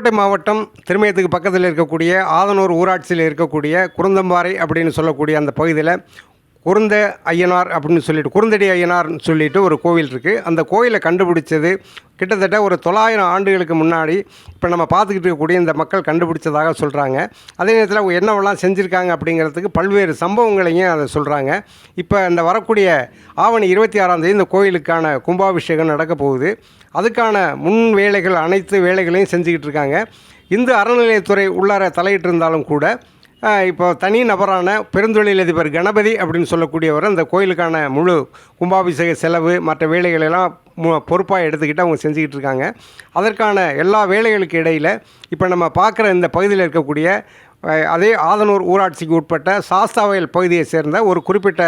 புதுக்கோட்டை மாவட்டம் திருமயத்துக்கு பக்கத்தில் இருக்கக்கூடிய ஆதனூர் ஊராட்சியில் இருக்கக்கூடிய குருந்தம்பாறை அப்படின்னு சொல்லக்கூடிய அந்த பகுதியில் குருந்த ஐயனார் அப்படின்னு சொல்லிட்டு குருந்தடி ஐயனார்னு சொல்லிட்டு ஒரு கோவில் இருக்குது அந்த கோயிலை கண்டுபிடிச்சது கிட்டத்தட்ட ஒரு தொள்ளாயிரம் ஆண்டுகளுக்கு முன்னாடி இப்போ நம்ம பார்த்துக்கிட்டு இருக்கக்கூடிய இந்த மக்கள் கண்டுபிடிச்சதாக சொல்கிறாங்க அதே நேரத்தில் அவங்க என்னவெல்லாம் செஞ்சுருக்காங்க அப்படிங்கிறதுக்கு பல்வேறு சம்பவங்களையும் அதை சொல்கிறாங்க இப்போ இந்த வரக்கூடிய ஆவணி இருபத்தி ஆறாம் தேதி இந்த கோயிலுக்கான கும்பாபிஷேகம் நடக்க போகுது. அதுக்கான முன் வேலைகள் அனைத்து வேலைகளையும் செஞ்சுக்கிட்டு இருக்காங்க. இந்து அறநிலையத்துறை உள்ளார தலையிட்டு இருந்தாலும் கூட இப்போ தனி நபரான பெருந்தொழிலதிபர் கணபதி அப்படின்னு சொல்லக்கூடியவர் அந்த கோயிலுக்கான முழு கும்பாபிஷேக செலவு மற்ற வேலைகளெல்லாம் பொறுப்பாக எடுத்துக்கிட்டு அவங்க செஞ்சுக்கிட்டு இருக்காங்க. அதற்கான எல்லா வேலைகளுக்கு இடையில் இப்போ நம்ம பார்க்குற இந்த பகுதியில் இருக்கக்கூடிய அதே ஆதனூர் ஊராட்சிக்கு உட்பட்ட சாஸ்தாவயல் பகுதியை சேர்ந்த ஒரு குறிப்பிட்ட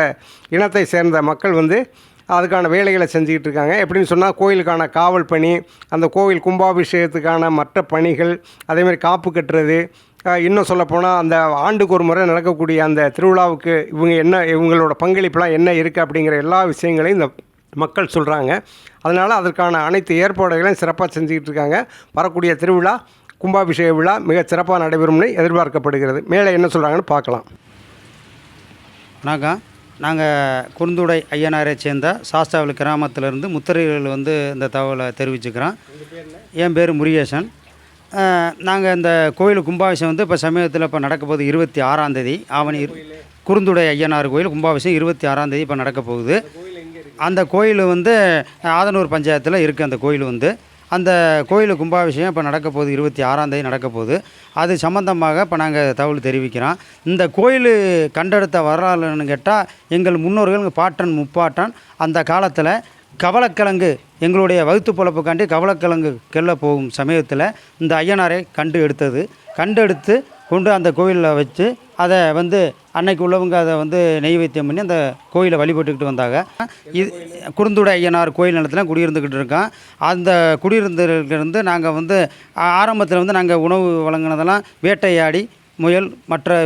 இனத்தை சேர்ந்த மக்கள் வந்து அதுக்கான வேலைகளை செஞ்சுக்கிட்டு இருக்காங்க. எப்படின்னு சொன்னால் கோயிலுக்கான காவல் பணி அந்த கோவில் கும்பாபிஷேகத்துக்கான மற்ற பணிகள் அதேமாதிரி காப்பு கட்டுறது இன்னும் சொல்லப்போனால் அந்த ஆண்டுக்கு ஒரு முறை நடக்கக்கூடிய அந்த திருவிழாவுக்கு இவங்க என்ன இவங்களோட பங்களிப்புலாம் என்ன இருக்குது அப்படிங்கிற எல்லா விஷயங்களையும் இந்த மக்கள் சொல்கிறாங்க அதனால் அதற்கான அனைத்து ஏற்பாடுகளையும் சிறப்பாக செஞ்சுக்கிட்டு இருக்காங்க. வரக்கூடிய திருவிழா கும்பாபிஷேக விழா மிக சிறப்பாக நடைபெறும்னு எதிர்பார்க்கப்படுகிறது. மேலே என்ன சொல்கிறாங்கன்னு பார்க்கலாம். வணக்கம். நாங்கள் குறுந்துடை ஐயனாரை சேர்ந்த சாஸ்தாவில் கிராமத்திலேருந்து முத்திரைகள் வந்து இந்த தகவலை தெரிவிச்சுக்கிறோம். என் பேர் முருகேசன். நாங்கள் இந்த கோயில் கும்பாபிஷேகம் வந்து இப்போ சமீபத்தில் இப்போ நடக்க போகுது இருபத்தி ஆறாந்தேதி ஆவணி குறுந்துடை ஐயனார் கோயில் கும்பாபிஷேகம் இருபத்தி ஆறாந்தேதி இப்போ நடக்க போகுது. அந்த கோயில் வந்து ஆதனூர் பஞ்சாயத்தில் இருக்குது அந்த கோயில் வந்து. அந்த கோயில் கும்பாபிஷேகம் இப்போ நடக்க போகுது இருபத்தி ஆறாந்தேதி நடக்க போகுது. அது சம்மந்தமாக இப்போ நாங்கள் தகவல் தெரிவிக்கிறோம். இந்த கோயில் கண்டெடுத்த வரலாறுன்னு கேட்டால் எங்கள் முன்னோர்கள் பாட்டன் முப்பாட்டன் அந்த காலத்தில் கவலக்கிழங்கு எங்களுடைய வகுத்து பொழப்புக்காண்டி கவலக்கிழங்கு கெல்ல போகும் சமயத்தில் இந்த ஐயனாரை கண்டு எடுத்தது. கண்டு எடுத்து கொண்டு அந்த கோயிலில் வச்சு அதை வந்து அன்னைக்கு உள்ளவங்க அதை வந்து நெய்வேத்தியம் பண்ணி அந்த கோயிலை வழிபட்டுக்கிட்டு வந்தாங்க. இது குறுந்துடை ஐயனார் கோயில் நிலத்தில் குடியிருந்துக்கிட்டு இருக்கோம் அந்த குடியிருந்திருந்து நாங்கள் வந்து ஆரம்பத்தில் வந்து நாங்கள் உணவு வழங்கினதெல்லாம் வேட்டையாடி முயல் மற்ற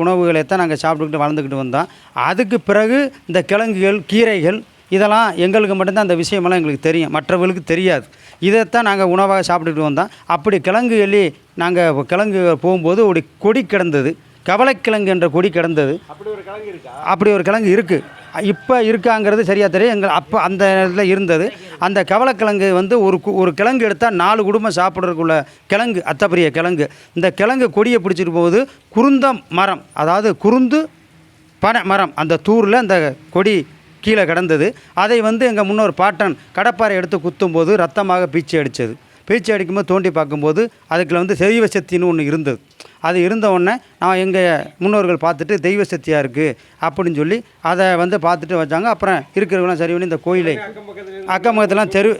உணவுகளை தான் நாங்கள் சாப்பிட்டுக்கிட்டு வளர்ந்துக்கிட்டு வந்தோம். அதுக்கு பிறகு இந்த கிழங்குகள் கீரைகள் இதெல்லாம் எங்களுக்கு மட்டும்தான் அந்த விஷயமெல்லாம் எங்களுக்கு தெரியும். மற்றவர்களுக்கு தெரியாது. இதைத்தான் நாங்கள் உணவாக சாப்பிட்டுட்டு வந்தோம். அப்படி கிழங்கு எள்ளி நாங்கள் கிழங்கு போகும்போது ஒரு கொடி கிடந்தது. கவலைக்கிழங்கு என்ற கொடி கிடந்தது. அப்படி ஒரு கிழங்கு இருக்கா? அப்படி ஒரு கிழங்கு இருக்குது இப்போ இருக்காங்கிறது சரியாக தெரியும். எங்கள் அப்போ அந்த நேரத்தில் இருந்தது. அந்த கவலைக்கிழங்கு வந்து ஒரு கு- ஒரு கிழங்கு எடுத்தால் நாலு குடும்பம் சாப்பிட்றதுக்குள்ள கிழங்கு அத்தப்பெரிய கிழங்கு. இந்த கிழங்கு கொடியை பிடிச்சிட்டு போகுது குருந்தம் மரம் அதாவது குருந்து பனை மரம் அந்த தூரில் அந்த கொடி கீழே கிடந்தது. அதை வந்து எங்கள் முன்னோர் பாட்டன் கடப்பாரை எடுத்து குத்தும்போது ரத்தமாக பீச்சு அடித்தது. பீச்சு அடிக்கும்போது தோண்டி பார்க்கும்போது அதுக்குள்ள வந்து தெய்வ சக்தின்னு ஒன்று இருந்தது. அது இருந்த உடனே நான் எங்கள் முன்னோர்கள் பார்த்துட்டு தெய்வ சக்தியாக இருக்குது அப்படின்னு சொல்லி அதை வந்து பார்த்துட்டு வச்சாங்க. அப்புறம் இருக்கிறவங்களாம் சரி பண்ணி இந்த கோயிலை அக்கம் பக்கத்துலாம் தெரு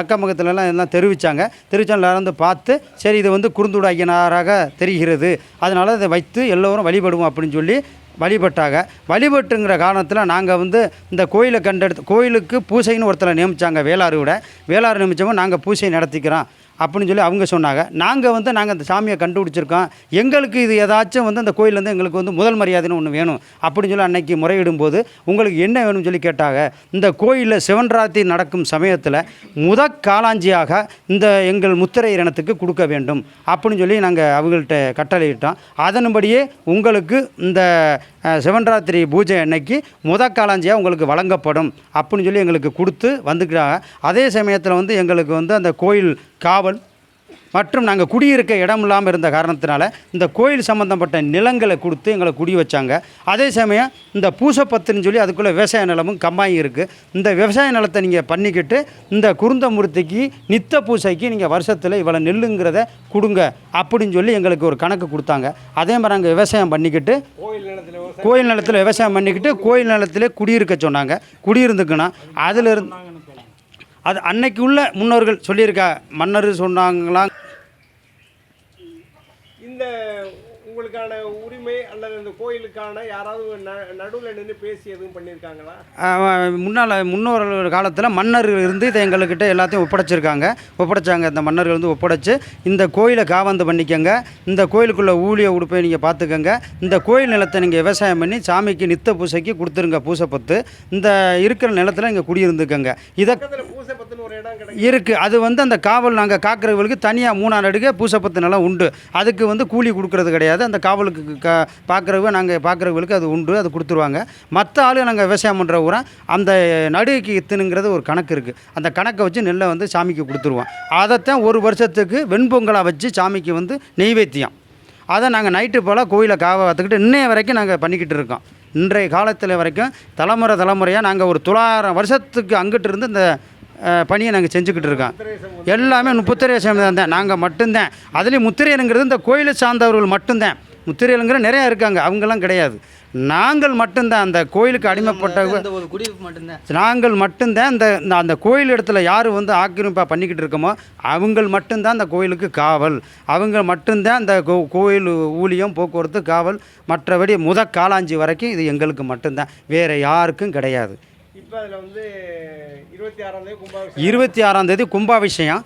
அக்கம் பக்கத்துலலாம் எல்லாம் தெரிவித்தாங்க தெரிவித்தாங்க வந்து பார்த்து சரி இது வந்து குறுந்துட ஐயனாராக தெரிகிறது. அதனால் இதை வைத்து எல்லோரும் வழிபடுவோம் அப்படின்னு சொல்லி வழிபட்டாங்க. வழிபட்டுங்கிற காரணத்தில் நாங்கள் வந்து இந்த கோயிலை கண்டெடுத்து கோயிலுக்கு பூசைன்னு ஒருத்தரை நியமித்தாங்க வேளாறுவிட வேளாறு நியமித்தவங்க நாங்கள் பூசை நடத்திக்கிறோம். அப்படின்னு சொல்லி அவங்க சொன்னாங்க. நாங்கள் வந்து நாங்கள் அந்த சாமியை கண்டுபிடிச்சிருக்கோம். எங்களுக்கு இது ஏதாச்சும் வந்து அந்த கோயிலேருந்து எங்களுக்கு வந்து முதல் மரியாதைன்னு ஒன்று வேணும். அப்படின்னு சொல்லி அன்னைக்கு முறையிடும்போது உங்களுக்கு என்ன வேணும்னு சொல்லி கேட்டாங்க. இந்த கோயிலில் சிவன்ராத்திரி நடக்கும் சமயத்தில் முத காலாஞ்சியாக இந்த எங்கள் முத்திரை இனத்துக்கு கொடுக்க வேண்டும். அப்படின்னு சொல்லி நாங்கள் அவங்கள்ட்ட கட்டளையிட்டோம். அதன்படியே உங்களுக்கு இந்த சிவன்ராத்திரி பூஜை அன்னைக்கு முத காலாஞ்சியாக உங்களுக்கு வழங்கப்படும் அப்படின்னு சொல்லி எங்களுக்கு கொடுத்து வந்துக்கிறாங்க அதே சமயத்தில் வந்து எங்களுக்கு வந்து அந்த கோயில் காவல் மற்றும் நாங்கள் குடியிருக்க இடம் இல்லாமல் இருந்த காரணத்தினால இந்த கோயில் சம்மந்தப்பட்ட நிலங்களை கொடுத்து எங்களை குடி வச்சாங்க. அதே சமயம் இந்த பூசப்பத்துன்னு சொல்லி அதுக்குள்ளே விவசாய நிலமும் கம்மாயும் இருக்குது இந்த விவசாய நிலத்தை நீங்கள் பண்ணிக்கிட்டு இந்த குருந்தமூர்த்திக்கு நித்த பூசைக்கு நீங்கள் வருஷத்தில் இவ்வளோ நெல்லுங்கிறத கொடுங்க அப்படின்னு சொல்லி எங்களுக்கு ஒரு கணக்கு கொடுத்தாங்க. அதே மாதிரி நாங்கள் விவசாயம் பண்ணிக்கிட்டு கோயில் நிலத்தில் விவசாயம் பண்ணிக்கிட்டு கோயில் நிலத்திலே குடியிருக்க சொன்னாங்க. குடியிருந்துக்குன்னா அதில் இருந்து அது அன்னைக்கு உள்ள முன்னோர்கள் சொல்லியிருக்கா மன்னர் சொன்னாங்களா இந்த உங்களுக்கான உரிமை அல்லது இந்த கோயிலுக்கான யாராவது நடுவில் நின்று பேசி எதுவும் பண்ணியிருக்காங்களா? முன்னால் முன்னோர்கள் காலத்தில் மன்னர்கள் இருந்து இதை எங்கள்கிட்ட எல்லாத்தையும் ஒப்படைச்சிருக்காங்க. ஒப்படைச்சாங்க. இந்த மன்னர்கள் வந்து ஒப்படைச்சு இந்த கோயிலை காவந்து பண்ணிக்கங்க. இந்த கோயிலுக்குள்ள ஊழிய உடுப்பை நீங்கள் பார்த்துக்கங்க இந்த கோயில் நிலத்தை நீங்கள் விவசாயம் பண்ணி சாமிக்கு நித்த பூசைக்கு கொடுத்துருங்க பூசை பத்து. இந்த இருக்கிற நிலத்தில் இங்கே குடியிருந்துக்கங்க. இதை இருக்குது அது வந்து அந்த காவல் நாங்கள் காக்கிறவங்களுக்கு தனியாக மூணாம் நடுக்க பூசப்பத்து நிலம் உண்டு. அதுக்கு வந்து கூலி கொடுக்கறது கிடையாது. அந்த காவலுக்கு க பார்க்குறவங்க நாங்கள் பார்க்குறவங்களுக்கு அது உண்டு அது கொடுத்துருவாங்க. மற்ற ஆளு நாங்கள் விவசாயம் பண்ணுற ஊரை அந்த நடுவுக்கு இத்துனுங்கிறது ஒரு கணக்கு இருக்குது அந்த கணக்கை வச்சு நெல்லை வந்து சாமிக்கு கொடுத்துருவோம். அதைத்தான் ஒரு வருஷத்துக்கு வெண்பொங்கலாக வச்சு சாமிக்கு வந்து நெய்வேத்தியம். அதை நாங்கள் நைட்டு போல் கோயிலை காவ பார்த்துக்கிட்டு இன்னைய வரைக்கும் நாங்கள் பண்ணிக்கிட்டு இருக்கோம். இன்றைய காலத்தில் வரைக்கும் தலைமுறை தலைமுறையாக நாங்கள் ஒரு தொள்ளாயிரம் வருஷத்துக்கு அங்கிட்டு இருந்து இந்த பணியை நாங்கள் செஞ்சுக்கிட்டு இருக்கோம். எல்லாமே முத்திரை சமயம் தான் நாங்கள் மட்டும்தான். அதுலேயும் முத்திரையனுங்கிறது இந்த கோயிலை சார்ந்தவர்கள் மட்டும்தான். முத்திரையலுங்கிற நிறையா இருக்காங்க. அவங்கெல்லாம் கிடையாது. நாங்கள் மட்டும்தான் அந்த கோயிலுக்கு மட்டும்தான். நாங்கள் மட்டும்தான் இந்த இந்த அந்த கோயில் இடத்துல யார் வந்து ஆக்கிரமிப்பாக பண்ணிக்கிட்டு இருக்கோமோ அவங்க மட்டும்தான் அந்த கோயிலுக்கு காவல். அவங்க மட்டும்தான் அந்த கோ கோயில் ஊழியம் போக்குவரத்து காவல். மற்றபடி முத காலாஞ்சி வரைக்கும் இது எங்களுக்கு மட்டும்தான். வேறு யாருக்கும் கிடையாது. இப்போ அதில் வந்து இருபத்தி ஆறாம் தேதி கும்பாபிஷேகம்.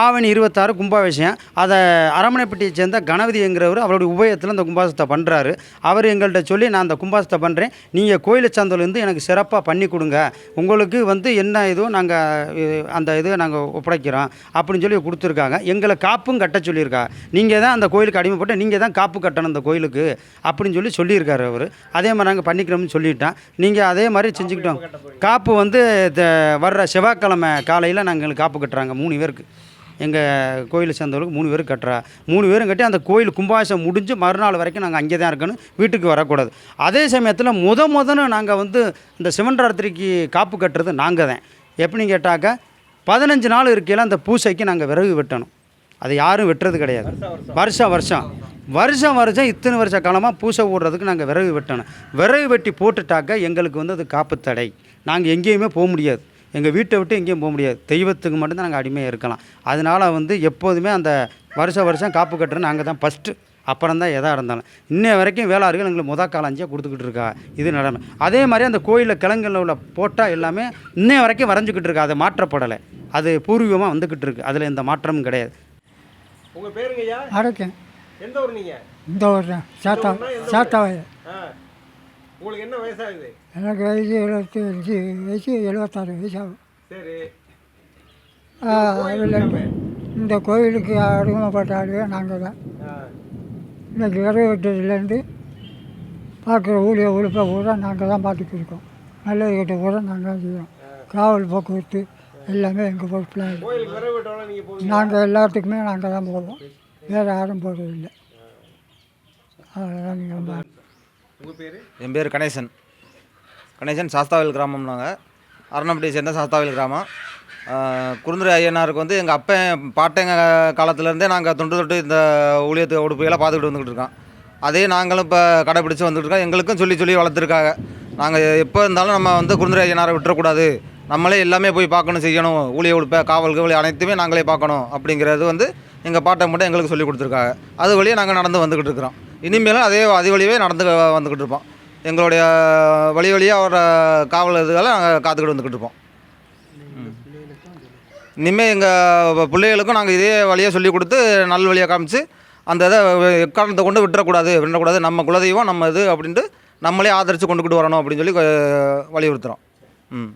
ஆவணி இருபத்தாறா கும்பாபிஷேகம். அதை அரமனைப்பட்டியை சேர்ந்த கணபதிங்கிறவர் அவருடைய உபயத்தில் அந்த கும்பாசத்தை பண்ணுறாரு அவர் எங்கள்கிட்ட சொல்லி நான் அந்த கும்பாசத்தை பண்ணுறேன் நீங்கள் கோயிலை சார்ந்தோலேருந்து எனக்கு சிறப்பாக பண்ணி கொடுங்க. உங்களுக்கு வந்து என்ன இதோ நாங்கள் அந்த இதை நாங்கள் ஒப்படைக்கிறோம். அப்படின்னு சொல்லி கொடுத்துருக்காங்க. எங்களை காப்பும் கட்ட சொல்லியிருக்காங்க நீங்கள் தான் அந்த கோயிலுக்கு அடிமைப்பட்டு நீங்கள் தான் காப்பு கட்டணும் அந்த கோயிலுக்கு. அப்படின்னு சொல்லி சொல்லியிருக்காரு அவர். அதே மாதிரி நாங்கள் பண்ணிக்கிறோம்னு சொல்லிட்டோம். நீங்கள் அதே மாதிரி செஞ்சுக்கிட்டோம். காப்பு வந்து வர்ற செவ்வாய்க்கிழமை காலையில் நாங்கள் காப்பு கட்டுறாங்க மூணு பேருக்கு. எங்கள் கோயிலை சேர்ந்தவர்களுக்கு மூணு பேர் கட்டுறா. மூணு பேரும் கட்டி அந்த கோயில் கும்பாபிஷேகம் முடிஞ்சு மறுநாள் வரைக்கும் நாங்கள் அங்கே தான் இருக்கணும் வீட்டுக்கு வரக்கூடாது. அதே சமயத்தில் முத முதன்னு நாங்கள் வந்து இந்த சிவன் ராத்திரிக்கு காப்பு கட்டுறது நாங்கள் தான். எப்படின்னு கேட்டாக்கா பதினஞ்சு நாள் இருக்கையில் அந்த பூசைக்கு நாங்கள் விறகு வெட்டணும். அதை யாரும் வெட்டுறது கிடையாது. வருஷம். வருஷம். வருஷம் வருஷம் இத்தனை வருஷ காலமாக பூசை ஓடுறதுக்கு நாங்கள் விறகு வெட்டணும். விறகு வெட்டி போட்டுட்டாக்க எங்களுக்கு வந்து அது காப்பு தடை. நாங்கள் எங்கேயுமே போக முடியாது. எங்கள் வீட்டை விட்டு எங்கேயும் போக முடியாது. தெய்வத்துக்கு மட்டும்தான் நாங்கள் அடிமையாக இருக்கலாம். அதனால் வந்து எப்போதுமே அந்த வருஷம் வருஷம் காப்பு கட்டுறது நாங்கள் தான் ஃபஸ்ட்டு அப்புறம் தான் எதாக இருந்தாலும். இன்னைய வரைக்கும் வேளாறுகள் எங்களுக்கு முத காலஞ்சியாக கொடுத்துக்கிட்டு இருக்கா. இது நடமை. அதே மாதிரி அந்த கோயிலில் கிழங்குல உள்ள போட்டால் எல்லாமே இன்னைய வரைக்கும் வரைஞ்சிக்கிட்டு இருக்கா. அது மாற்றப்படலை. அது பூர்வீகமாக வந்துக்கிட்டு இருக்கு. அதில் எந்த மாற்றமும் கிடையாது. உங்கள் பேருங்க ஐயா அடைக்கேன் எந்த ஊர் நீங்கள் இந்த ஊர் தான். சாத்தா சாத்தா வயல் ஆ. உங்களுக்கு என்ன வயசாகுது? எனக்கு வயசு எழுபத்தி அஞ்சு வயசு எழுபத்தாறு வயசு ஆகும் சரி இந்த கோயிலுக்கு அடிமைப்பட்ட ஆளுவே நாங்கள் தான். ஆ. இன்னைக்கு விறகு வெட்டதுலேருந்து பார்க்குற ஊழிய உழுப்பை பூரா நாங்கள் தான் பார்த்துட்டு இருக்கோம். நல்லது கெட்ட பூரா நாங்கள் தான் செய்வோம் காவல் போக்குவரத்து எல்லாமே எங்கள் பொறுப்பில் நாங்கள் எல்லாத்துக்குமே நாங்கள் தான் போவோம். வேறு யாரும் போகிறதில்லை அவ்வளோதான் நீங்கள் உங்கள் பேர்? என் பேர் கணேசன். கணேசன் சாஸ்தாவில் கிராமம் நாங்கள் அரணப்பட்டியை சேர்ந்த சாஸ்தாவில் கிராமம். குருந்துரை ஐயனாருக்கு வந்து எங்கள் அப்பன் பாட்டைங்க காலத்துலேருந்தே நாங்கள் தொண்டு தொட்டு இந்த ஊழியத்து உடுப்பையெல்லாம் பார்த்துக்கிட்டு வந்துக்கிட்டு இருக்கோம். அதே நாங்களும் இப்போ கடைப்பிடிச்சு வந்துட்டு இருக்கோம். எங்களுக்கும் சொல்லி சொல்லி வளர்த்துருக்காங்க. நாங்கள் எப்போ இருந்தாலும் நம்ம வந்து குருந்துரை ஐயனாரை விட்டுறக்கூடாது. நம்மளே எல்லாமே போய் பார்க்கணும் செய்யணும். ஊழிய உடுப்பை காவல் கவலை அனைத்துமே நாங்களே பார்க்கணும் அப்படிங்கிறது வந்து எங்கள் பாட்டை மட்டும் எங்களுக்கு சொல்லி கொடுத்துருக்காங்க. அது வழியே நாங்கள் நடந்து வந்துக்கிட்டு இருக்கிறோம். இனிமேலும் அதே அதி வழியவே நடந்து வந்துக்கிட்டு இருப்போம். எங்களுடைய வழி வழியாக அவரோட காவல் இதுகளை நாங்கள் காத்துக்கிட்டு வந்துக்கிட்டு இருப்போம். இனிமேல் எங்கள் பிள்ளைகளுக்கும் நாங்கள் இதே வழியாக சொல்லி கொடுத்து நல்ல வழியாக காமிச்சு அந்த இதை எக்காரணத்தை கொண்டு விட்டுறக்கூடாது விடக்கூடாது நம்ம குலதெய்வம் நம்ம இது அப்படின்ட்டு நம்மளே ஆதரித்து கொண்டுக்கிட்டு வரணும் அப்படின்னு சொல்லி வலியுறுத்துகிறோம் ம்.